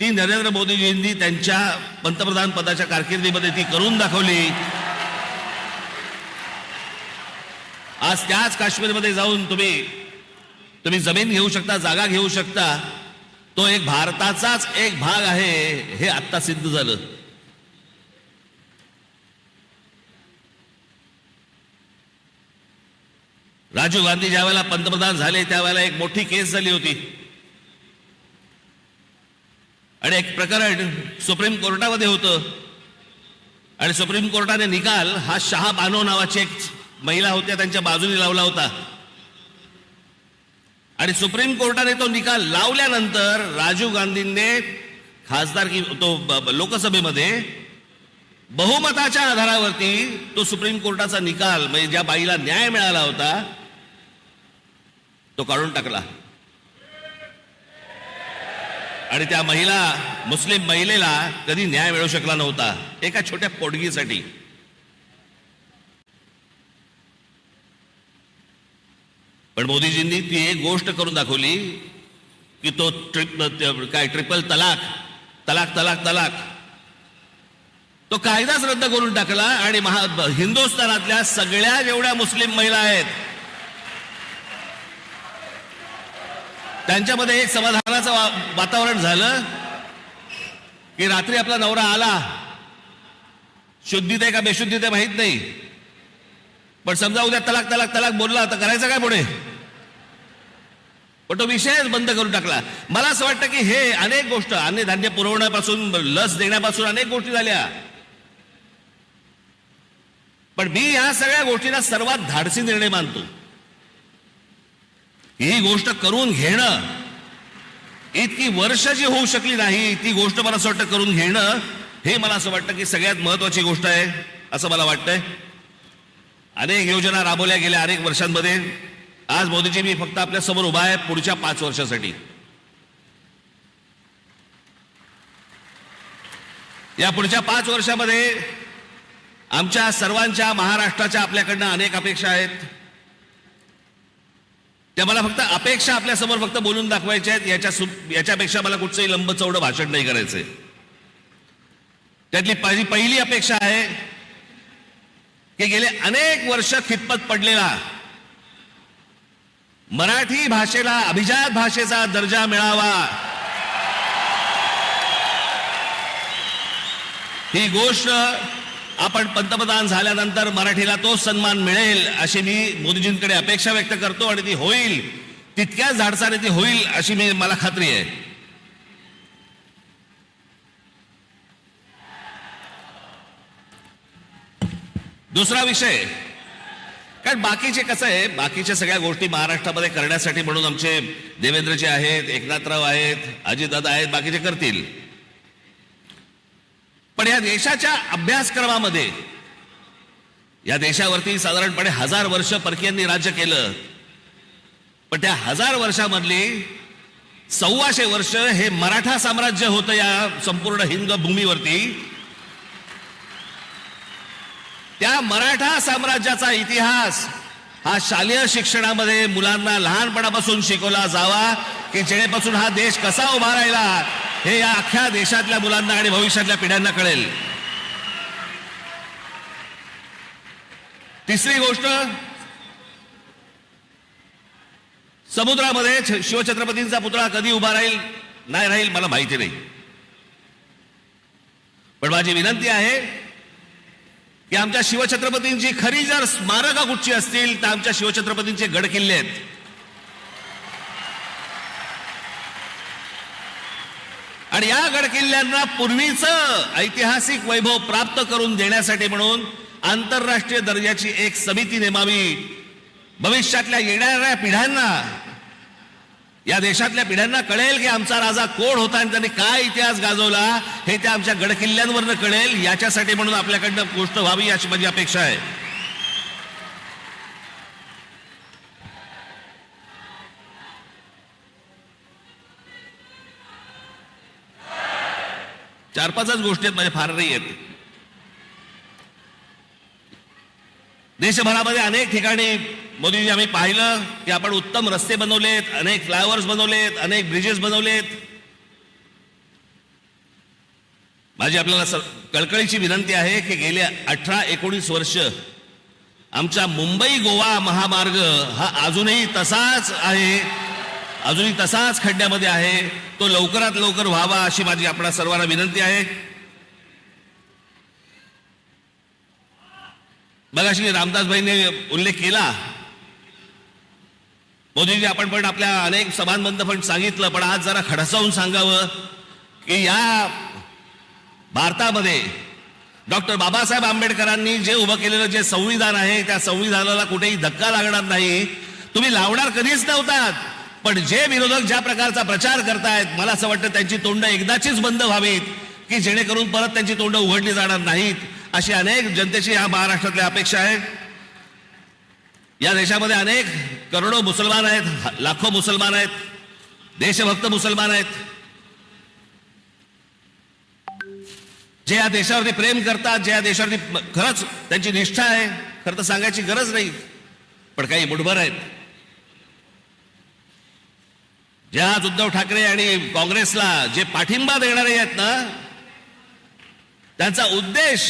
ती नरेंद्र मोदीजींनी त्यांच्या पंतप्रधान पदाच्या कारकिर्दीमध्ये ती करून दाखवली. आज त्याच काश्मीरमध्ये जाऊन तुम्ही तुम्ही जमीन घेऊ शकता जागा घेऊ शकता. तो एक भारताचाच एक भाग आहे हे आत्ता सिद्ध झालं. राजीव गांधी ज्यावेळेला पंतप्रधान झाले त्यावेळेला एक मोठी केस झाली होती. आणि एक प्रकरण सुप्रीम कोर्टामध्ये होतं. आणि सुप्रीम कोर्टाने निकाल हा शहा बानो नावाची एक महिला होत्या त्यांच्या बाजूने लावला होता. आणि सुप्रीम कोर्टाने तो निकाल लावल्यानंतर राजीव गांधींनी खासदार की तो लोकसभेमध्ये बहुमताच्या आधारावरती तो सुप्रीम कोर्टाचा निकाल म्हणजे ज्या बाईला न्याय मिळाला होता तो काढून टाकला. आणि त्या महिला मुस्लिम महिलेला कधी न्याय मिळू शकला नव्हता एका छोट्या पोटगीसाठी. पण मोदीजींनी ती एक गोष्ट करून दाखवली की तो ट्रिप काय ट्रिपल तलाक तलाक तलाक तलाक. तो कायदाच रद्द करून टाकला आणि महा हिंदुस्थानातल्या सगळ्या जेवढ्या मुस्लिम महिला आहेत त्यांच्यामध्ये एक समाधानाचं वा- वातावरण झालं की रात्री आपला नवरा आला. शुद्धीत आहे का बेशुद्धीत आहे माहीत नाही. पण समजा उद्या तलाक तलाक तलाक बोलला तर करायचं काय पुढे? पण तो विषयच बंद करून टाकला. मला असं वाटतं की हे अनेक गोष्ट अन्नधान्य पुरवण्यापासून लस देण्यापासून अनेक गोष्टी झाल्या. पण मी या सगळ्या गोष्टींना सर्वात धाडसी निर्णय मानतो. ही गोष्ट करून घेणं इतकी वर्ष जी होऊ शकली नाही ती गोष्ट मला असं वाटतं करून घेणं हे मला असं वाटतं की सगळ्यात महत्वाची गोष्ट आहे असं मला वाटतंय. अनेक योजना राबवल्या गेल्या अनेक वर्षांमध्ये. आज मोदीजी मी फक्त आपल्यासमोर उभा आहे पुढच्या पाच वर्षासाठी. या पुढच्या पाच वर्षामध्ये आमच्या सर्वांच्या महाराष्ट्राच्या आपल्याकडनं अनेक अपेक्षा आहेत. त्या मला फक्त अपेक्षा आपल्यासमोर फक्त बोलून दाखवायच्या आहेत. याच्या याच्यापेक्षा मला कुठचंही लंब चौडं भाषण नाही करायचंय. त्यातली माझी पहिली अपेक्षा आहे की गेले अनेक वर्ष खितपत पडलेला मराठी भाषेला अभिजात भाषेचा दर्जा मिळावा. ही गोष्ट आपण पंतप्रधान झाल्यानंतर मराठीला तो सन्मान मिळेल अशी मी मोदीजींकडे अपेक्षा व्यक्त करतो आणि ती होईल. तितक्याच झाडसाने ती होईल अशी मी मला खात्री आहे. दुसरा विषय. कारण बाकीचे कसं आहे बाकीच्या सगळ्या गोष्टी महाराष्ट्रामध्ये करण्यासाठी म्हणून आमचे देवेंद्रजी आहेत एकनाथराव आहेत अजितदादा आहेत बाकीचे करतील. पण या देशाच्या अभ्यासक्रमामध्ये या देशावरती साधारणपणे हजार वर्ष परकीयांनी राज्य केलं. पण त्या हजार वर्षामधली सव्वाशे वर्ष हे मराठा साम्राज्य होतं या संपूर्ण हिंद भूमीवरती. त्या मराठा साम्राज्याचा इतिहास हा शालेय शिक्षणामध्ये मुलांना लहानपणापासून शिकवला जावा की जेणेपासून हा देश कसा उभा राहिला हे या अख्ख्या देशातल्या मुलांना आणि भविष्यातल्या पिढ्यांना कळेल. तिसरी गोष्ट समुद्रामध्ये शिवछत्रपतींचा पुतळा कधी उभा राहील नाही राहील मला माहिती नाही. पण माझी विनंती आहे की आमच्या शिवछत्रपतींची खरी जर स्मारका कुठची असतील तर आमच्या शिवछत्रपतींचे गड किल्ले आहेत. आणि या गडकिल्ल्यांना पूर्वीचं ऐतिहासिक वैभव प्राप्त करून देण्यासाठी म्हणून आंतरराष्ट्रीय दर्जाची एक समिती नेमावी. भविष्यातल्या येणाऱ्या पिढ्यांना या देशातल्या पिढ्यांना कळेल की आमचा राजा कोण होता आणि त्यांनी काय इतिहास गाजवला हे त्या आमच्या गडकिल्ल्यांवरनं कळेल. याच्यासाठी म्हणून आपल्याकडनं गोष्ट व्हावी अशी माझी अपेक्षा आहे. चार पाचच गोष्टी आहेत माझ्या फार नाही आहेत. देशभरामध्ये अनेक ठिकाणी मोदीजी आम्ही पाहिलं की आपण उत्तम रस्ते बनवलेत अनेक फ्लायओव्हर्स बनवलेत अनेक ब्रिजेस बनवलेत. माझी आपल्याला स- कळकळीची विनंती आहे की गेल्या अठरा एकोणीस वर्ष आमचा मुंबई गोवा महामार्ग हा अजूनही तसाच आहे. अजूनही तसाच खड्ड्यामध्ये आहे. तो लवकरात लवकर व्हावा अशी माझी आपणा सर्वांना विनंती आहे. मगाशी रामदासभाईंनी उल्लेख केला मोदीजी आपण पण आपल्या अनेक समानबंध पण सांगितलं पण आज जरा खडसावून सांगावं की या भारतामध्ये डॉक्टर बाबासाहेब आंबेडकरांनी जे उभं केलेलं जे संविधान आहे त्या संविधानाला कुठेही धक्का लागणार नाही. तुम्ही लावणार कधीच नव्हतात. पण जे विरोधक ज्या प्रकारचा प्रचार करतायत मला असं वाटतं त्यांची तोंड एकदाचीच बंद व्हावीत की जेणेकरून परत त्यांची तोंड उघडली जाणार नाहीत अशी अनेक जनतेची या महाराष्ट्रातल्या अपेक्षा आहे. या देशामध्ये अनेक करोडो मुसलमान आहेत लाखो मुसलमान आहेत देशभक्त मुसलमान आहेत. जे या देशावरती प्रेम करतात जे या देशावरती खरंच त्यांची निष्ठा आहे खरं तर सांगायची गरज नाही पण काही मुठभर आहेत. जे आज उद्धव ठाकरे आणि काँग्रेसला जे पाठिंबा देणारे आहेत ना त्यांचा उद्देश